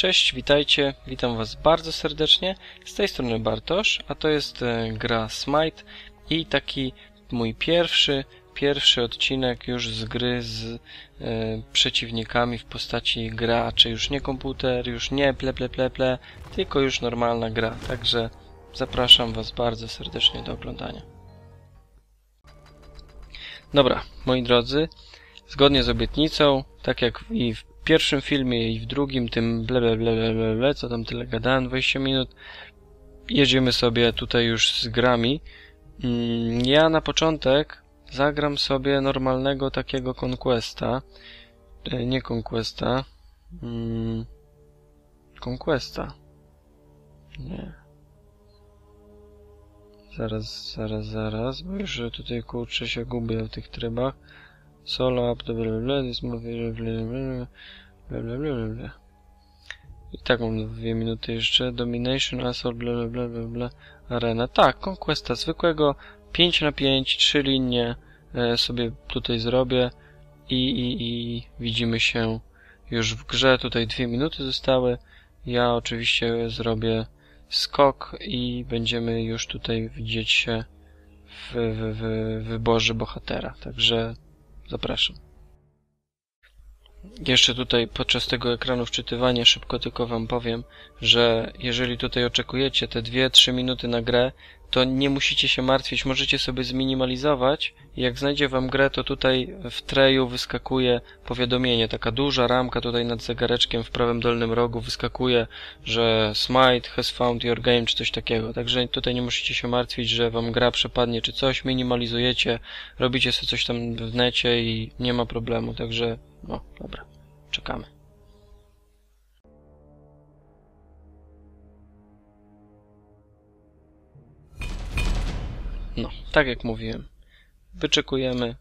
Cześć, witajcie, witam was bardzo serdecznie. Z tej strony Bartosz, a to jest e, gra Smite i taki mój pierwszy, pierwszy odcinek już z gry z e, przeciwnikami w postaci graczy. Już nie komputer, już nie ple, ple, ple, ple, tylko już normalna gra. Także zapraszam was bardzo serdecznie do oglądania. Dobra, moi drodzy, zgodnie z obietnicą, tak jak i w pierwszym filmie i w drugim, tym ble, ble, ble, ble, ble, co tam tyle gadałem, 20 minut, jedziemy sobie tutaj już z grami. Mm, Ja na początek zagram sobie normalnego takiego Conquesta. E, Nie Conquesta. Mm, Conquesta. Nie. Zaraz, zaraz, zaraz, bo już tutaj kurczę się gubię w tych trybach. Solo up, bla bla bla, this bla bla, bla bla. I tak mam dwie minuty jeszcze. Domination, Assault, bla bla bla bla bla. Arena. Tak, Conquesta zwykłego 5 na 5 trzy linie e, sobie tutaj zrobię i, i, i widzimy się już w grze. Tutaj dwie minuty zostały. Ja oczywiście zrobię skok i będziemy już tutaj widzieć się w, w, w wyborze bohatera. Także Zapraszam. Jeszcze tutaj podczas tego ekranu wczytywania szybko tylko Wam powiem, że jeżeli tutaj oczekujecie te 2-3 minuty na grę, to nie musicie się martwić, możecie sobie zminimalizować jak znajdzie Wam grę, to tutaj w treju wyskakuje powiadomienie, taka duża ramka tutaj nad zegareczkiem w prawym dolnym rogu wyskakuje, że Smite has found your game, czy coś takiego. Także tutaj nie musicie się martwić, że Wam gra przepadnie, czy coś, minimalizujecie, robicie sobie coś tam w necie i nie ma problemu, także no, dobra, czekamy. No, tak jak mówiłem. Wyczekujemy,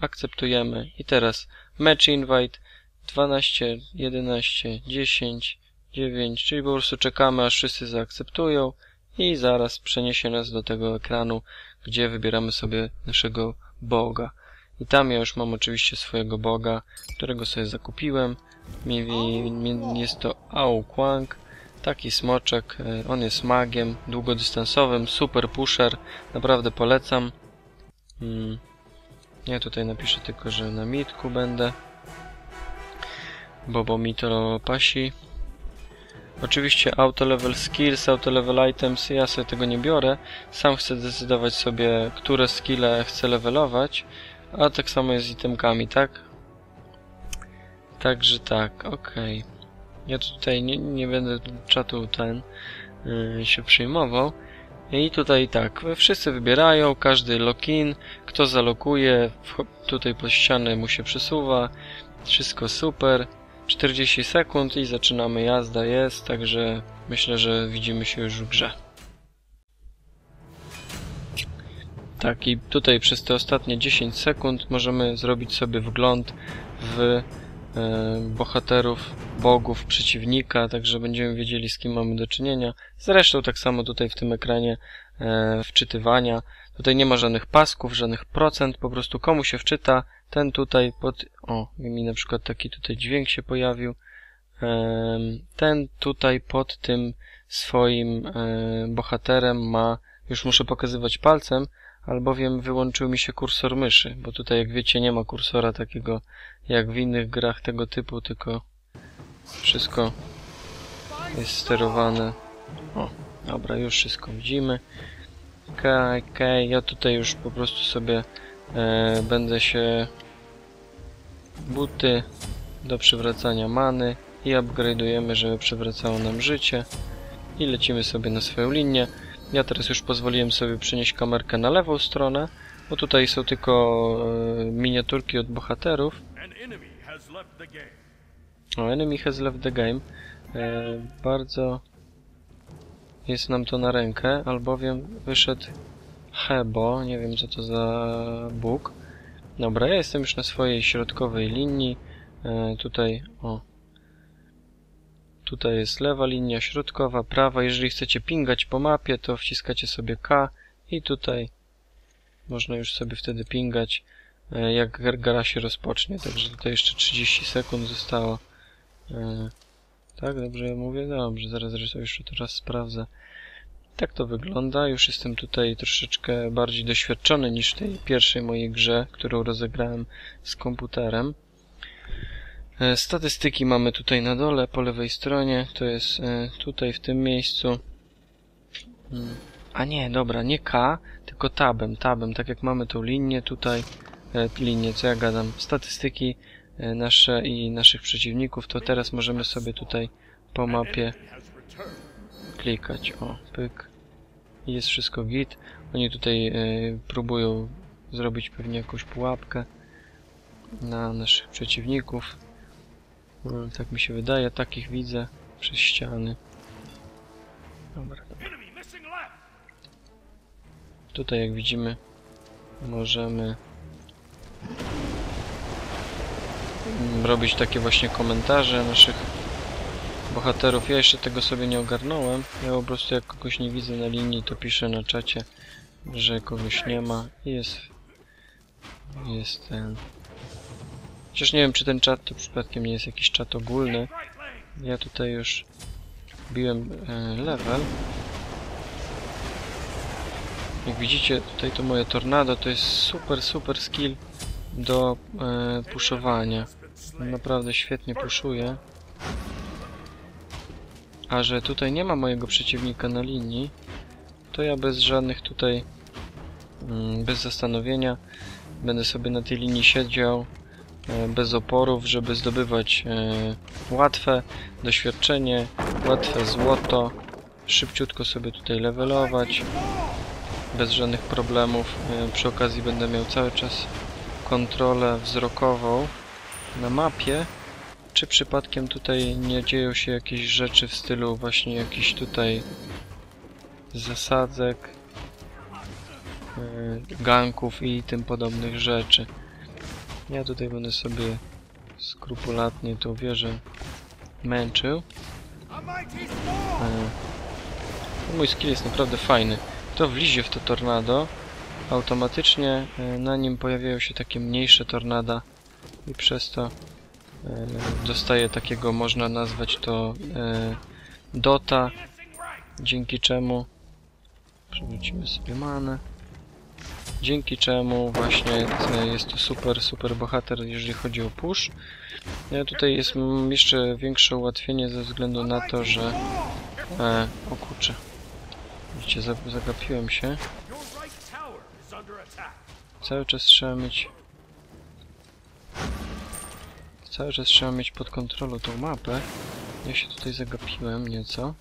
akceptujemy i teraz match invite 12, 11, 10, 9, czyli po prostu czekamy aż wszyscy zaakceptują i zaraz przeniesie nas do tego ekranu, gdzie wybieramy sobie naszego Boga. I tam ja już mam oczywiście swojego Boga, którego sobie zakupiłem. Jest to Ao Kwang, taki smoczek. e, On jest magiem długodystansowym, super pusher. Naprawdę polecam. Mm. Ja tutaj napiszę tylko, że na mitku będę. Bobo mi to pasi. Oczywiście auto level skills, auto level items, ja sobie tego nie biorę. Sam chcę decydować sobie, które skille chcę levelować. A tak samo jest z itemkami, tak? Także tak, okej. Ja tutaj nie, nie będę czatu ten yy, się przyjmował. I tutaj tak, wszyscy wybierają, każdy login, kto zalokuje, tutaj pod ścianę mu się przesuwa, wszystko super. 40 sekund i zaczynamy jazda jest, także myślę, że widzimy się już w grze. Tak, i tutaj przez te ostatnie 10 sekund możemy zrobić sobie wgląd w bohaterów, bogów, przeciwnika, także będziemy wiedzieli z kim mamy do czynienia. Zresztą tak samo tutaj w tym ekranie e, wczytywania. Tutaj nie ma żadnych pasków, żadnych procent, po prostu komu się wczyta, ten tutaj pod... O, mi na przykład taki tutaj dźwięk się pojawił. Ten tutaj pod tym swoim e, bohaterem ma... Już muszę pokazywać palcem, albowiem wyłączył mi się kursor myszy, bo tutaj jak wiecie nie ma kursora takiego jak w innych grach tego typu, tylko wszystko jest sterowane. O, dobra, już wszystko widzimy. Okej, okej, ja tutaj już po prostu sobie e, będę się buty do przywracania many i upgrade'ujemy, żeby przywracało nam życie i lecimy sobie na swoją linię. Ja teraz już pozwoliłem sobie przenieść kamerkę na lewą stronę, bo tutaj są tylko e, miniaturki od bohaterów. O, enemy has left the game. E, bardzo jest nam to na rękę, albowiem wyszedł Hebo, nie wiem co to za bóg. Dobra, ja jestem już na swojej środkowej linii. E, tutaj, o. Tutaj jest lewa linia, środkowa, prawa. Jeżeli chcecie pingać po mapie, to wciskacie sobie K i tutaj można już sobie wtedy pingać, e, jak gra się rozpocznie. Także tutaj jeszcze 30 sekund zostało. E, Tak, dobrze ja mówię? Dobrze, zaraz jeszcze to raz sprawdzę. Tak to wygląda. Już jestem tutaj troszeczkę bardziej doświadczony niż w tej pierwszej mojej grze, którą rozegrałem z komputerem. E, Statystyki mamy tutaj na dole, po lewej stronie. To jest e, tutaj, w tym miejscu. Mm. A nie, dobra, nie K, tylko tabem, tabem. Tak jak mamy tą linię tutaj, e, linię, co ja gadam, statystyki nasze i naszych przeciwników, to teraz możemy sobie tutaj po mapie klikać. O, pyk. Jest wszystko git. Oni tutaj próbują zrobić pewnie jakąś pułapkę na naszych przeciwników. Tak mi się wydaje, takich widzę przez ściany. Dobra. Tutaj jak widzimy możemy robić takie właśnie komentarze naszych bohaterów. Ja jeszcze tego sobie nie ogarnąłem. Ja po prostu jak kogoś nie widzę na linii, to piszę na czacie, że kogoś nie ma i jest jest ten. Chociaż nie wiem, czy ten czat to przypadkiem nie jest jakiś czat ogólny. Ja tutaj już biłem e, level. Jak widzicie, tutaj to moje tornado to jest super, super skill do e, puszowania. Naprawdę świetnie puszuje. A że tutaj nie ma mojego przeciwnika na linii, to ja bez żadnych tutaj, mm, bez zastanowienia, będę sobie na tej linii siedział, bez oporów, żeby zdobywać e, łatwe doświadczenie, łatwe złoto, szybciutko sobie tutaj levelować, bez żadnych problemów. E, Przy okazji będę miał cały czas kontrolę wzrokową na mapie, czy przypadkiem tutaj nie dzieją się jakieś rzeczy w stylu właśnie jakichś tutaj zasadzek, e, ganków i tym podobnych rzeczy. Ja tutaj będę sobie skrupulatnie tą wieżę męczył. E, Mój skill jest naprawdę fajny. Kto wlizie w to tornado, automatycznie e, na nim pojawiają się takie mniejsze tornada i przez to e, dostaje takiego, można nazwać to e, dota, dzięki czemu przewrócimy sobie manę. Dzięki czemu właśnie jest to super, super bohater, jeżeli chodzi o push. Ja tutaj jest jeszcze większe ułatwienie ze względu na to, że E, o kurczę. Widzicie, za- zagapiłem się. Cały czas trzeba mieć... Cały czas trzeba mieć pod kontrolą tą mapę. Ja się tutaj zagapiłem nieco.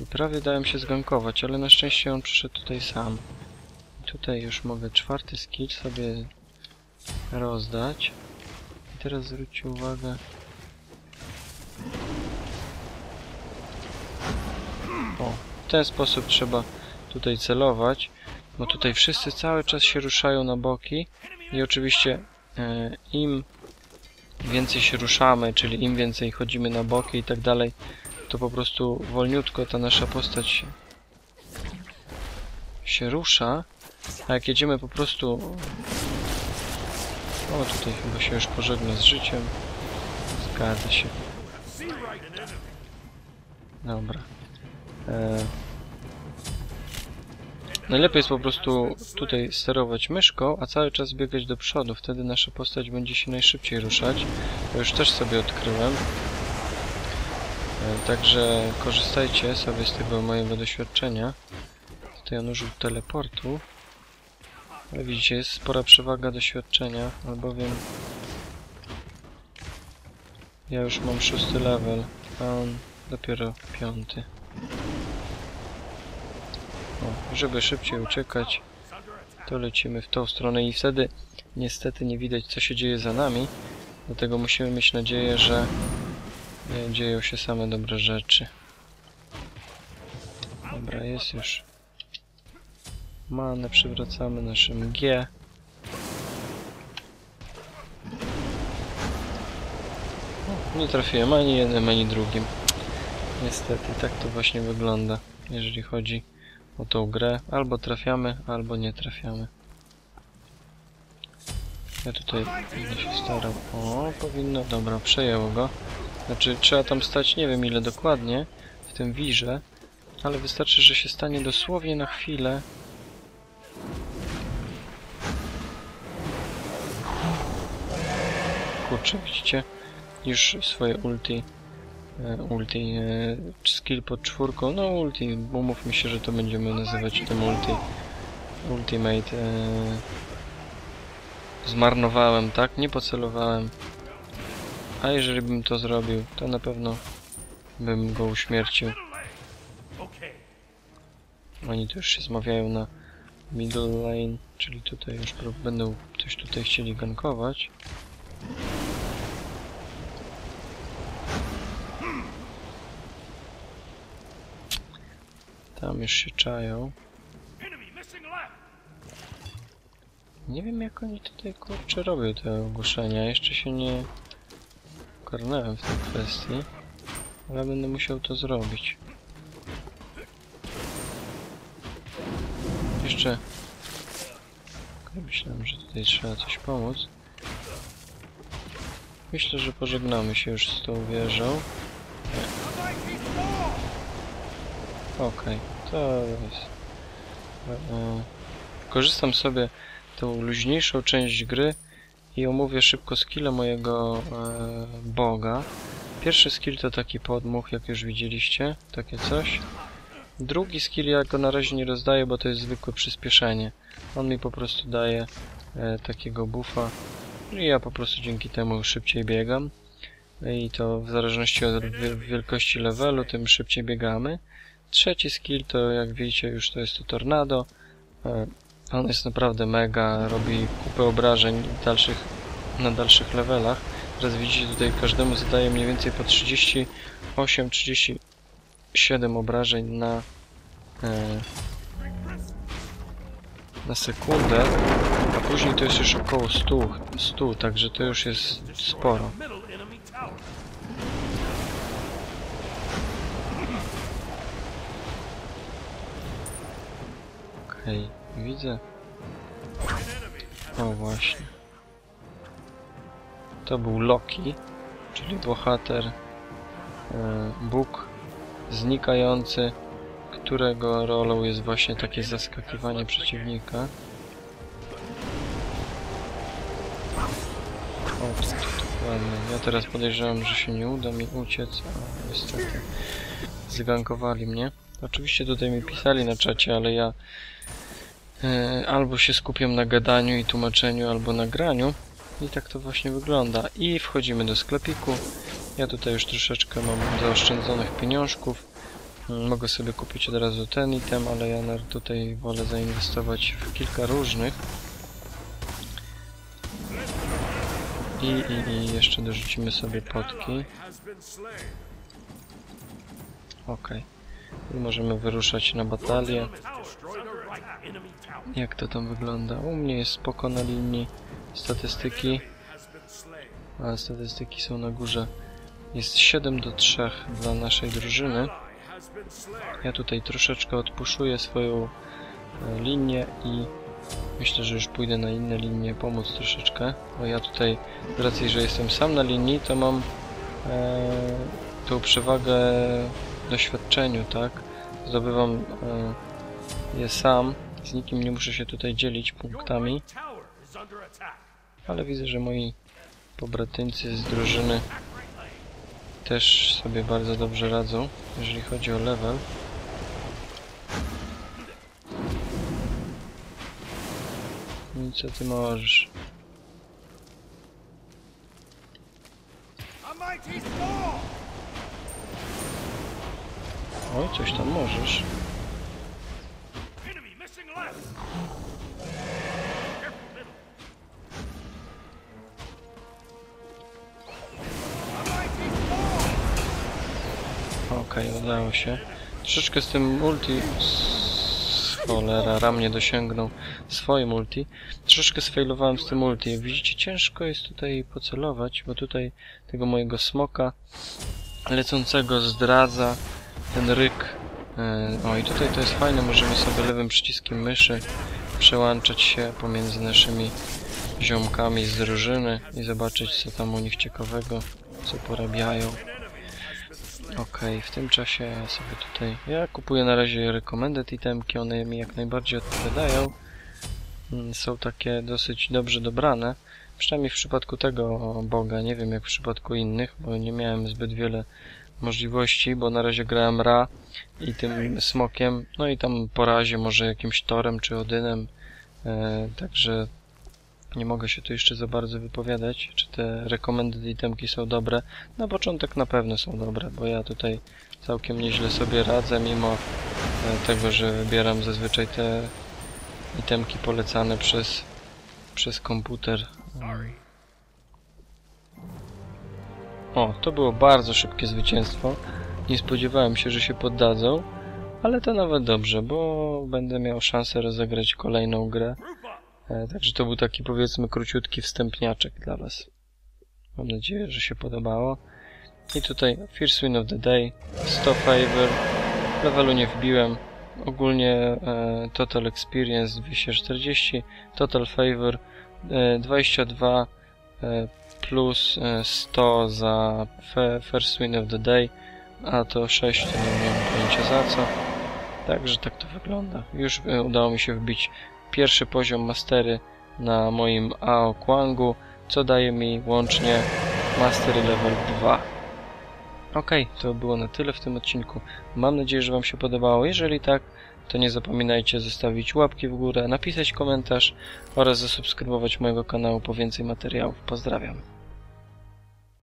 I prawie dałem się zgankować, ale na szczęście on przyszedł tutaj sam. Tutaj już mogę czwarty skill sobie rozdać. I teraz zwróćcie uwagę... O, w ten sposób trzeba tutaj celować, bo tutaj wszyscy cały czas się ruszają na boki i oczywiście e, im więcej się ruszamy, czyli im więcej chodzimy na boki i tak dalej, to po prostu wolniutko ta nasza postać się, rusza, a jak jedziemy po prostu... O, tutaj chyba się już pożegna z życiem. Zgadza się. Dobra. E... Najlepiej jest po prostu tutaj sterować myszką, a cały czas biegać do przodu. Wtedy nasza postać będzie się najszybciej ruszać. To już też sobie odkryłem. E, Także korzystajcie sobie z tego mojego doświadczenia. Tutaj on użył teleportu. Ale widzicie, jest spora przewaga doświadczenia, albowiem ja już mam szósty level, a on dopiero piąty. O, żeby szybciej uciekać, to lecimy w tą stronę i wtedy niestety nie widać co się dzieje za nami. Dlatego musimy mieć nadzieję, że e, dzieją się same dobre rzeczy. Dobra, jest już manę, przywracamy naszym G. Nie trafiłem ani jednym, ani drugim. Niestety, tak to właśnie wygląda, jeżeli chodzi o tą grę. Albo trafiamy, albo nie trafiamy. Ja tutaj będę się starał. O, powinno. Dobra, przejęło go. Znaczy, trzeba tam stać nie wiem ile dokładnie w tym wirze, ale wystarczy, że się stanie dosłownie na chwilę. Kurczę, widzicie? Już swoje ulti, e, ulti, e, skill pod czwórką, no ulti, umówmy się, że to będziemy nazywać tym ulti, ultimate. E, zmarnowałem, tak? Nie pocelowałem. A jeżeli bym to zrobił, to na pewno bym go uśmiercił. Oni tu już się zmawiają na middle lane, czyli tutaj już będą coś tutaj chcieli gankować. Tam już się czają. Nie wiem jak oni tutaj kurczę robią te ogłoszenia. Jeszcze się nie ogarnąłem w tej kwestii. Ale będę musiał to zrobić. Jeszcze... Myślałem, że tutaj trzeba coś pomóc. Myślę, że pożegnamy się już z tą wieżą. Storm. Okej, to jest... e, e, Korzystam sobie tą luźniejszą część gry i omówię szybko skille mojego e, boga. Pierwszy skill to taki podmuch, jak już widzieliście, takie coś. Drugi skill ja go na razie nie rozdaję, bo to jest zwykłe przyspieszenie. On mi po prostu daje e, takiego buffa i ja po prostu dzięki temu szybciej biegam. I to w zależności od wi- wielkości levelu, tym szybciej biegamy. Trzeci skill to jak widzicie już to jest to tornado. E, On jest naprawdę mega, robi kupę obrażeń dalszych, na dalszych levelach. Teraz widzicie tutaj każdemu zadaje mniej więcej po 38-37 obrażeń na, e, na sekundę, a później to jest już około 100, 100 także to już jest sporo. Okej, widzę. O właśnie. To był Loki, czyli bohater, e, Bóg znikający, którego rolą jest właśnie takie zaskakiwanie przeciwnika. O, dokładnie. Ja teraz podejrzewam, że się nie uda mi uciec, a niestety zgankowali mnie. Oczywiście tutaj mi pisali na czacie, ale ja E, albo się skupiam na gadaniu i tłumaczeniu, albo na graniu. I tak to właśnie wygląda. I wchodzimy do sklepiku. Ja tutaj już troszeczkę mam zaoszczędzonych pieniążków. Mm, Mogę sobie kupić od razu ten item, ale ja tutaj wolę zainwestować w kilka różnych. I, i, i jeszcze dorzucimy sobie potki. Okej. I możemy wyruszać na batalię. Jak to tam wygląda? U mnie jest spoko na linii statystyki. A statystyki są na górze. Jest 7 do 3 dla naszej drużyny. Ja tutaj troszeczkę odpuszuję swoją e, linię i myślę, że już pójdę na inne linie pomóc troszeczkę. Bo ja tutaj, z racji, że jestem sam na linii, to mam e, tą przewagę doświadczeniu, tak? Zdobywam e, je sam. Z nikim nie muszę się tutaj dzielić punktami. Ale widzę, że moi pobratyńcy z drużyny też sobie bardzo dobrze radzą, jeżeli chodzi o level. No I co ty możesz? Oj, coś tam możesz. Okej, udało się. Troszeczkę z tym multi... s- Cholera, ram nie dosięgnął swoim multi. Troszeczkę sfailowałem z tym multi. Jak widzicie, ciężko jest tutaj pocelować, bo tutaj tego mojego smoka lecącego zdradza ten ryk. E, O i tutaj to jest fajne, możemy sobie lewym przyciskiem myszy przełączać się pomiędzy naszymi ziomkami z drużyny i zobaczyć co tam u nich ciekawego, co porabiają. Okej, w tym czasie ja sobie tutaj... Ja kupuję na razie recommended itemki, one mi jak najbardziej odpowiadają. Mm, Są takie dosyć dobrze dobrane. Przynajmniej w przypadku tego boga, nie wiem jak w przypadku innych, bo nie miałem zbyt wiele możliwości, bo na razie grałem Ra i tym smokiem, no i tam po razie może jakimś Torem czy Odynem, e, także nie mogę się tu jeszcze za bardzo wypowiadać, czy te recommended itemki są dobre. Na początek na pewno są dobre, bo ja tutaj całkiem nieźle sobie radzę, mimo e, tego, że wybieram zazwyczaj te itemki polecane przez, przez komputer. O, to było bardzo szybkie zwycięstwo. Nie spodziewałem się, że się poddadzą, ale to nawet dobrze, bo będę miał szansę rozegrać kolejną grę. E, także to był taki powiedzmy króciutki wstępniaczek dla Was. Mam nadzieję, że się podobało. I tutaj First Win of the Day, 100 favor, levelu nie wbiłem. Ogólnie e, Total Experience 240, Total Favor e, 22 e, plus e, 100 za fe, First Win of the Day, a to 6 to nie miałem pojęcia za co. Także tak to wygląda. Już e, udało mi się wbić pierwszy poziom mastery na moim AO Kwangu, co daje mi łącznie mastery level 2. Okej, to było na tyle w tym odcinku. Mam nadzieję, że Wam się podobało. Jeżeli tak, to nie zapominajcie zostawić łapki w górę, napisać komentarz oraz zasubskrybować mojego kanału po więcej materiałów. Pozdrawiam.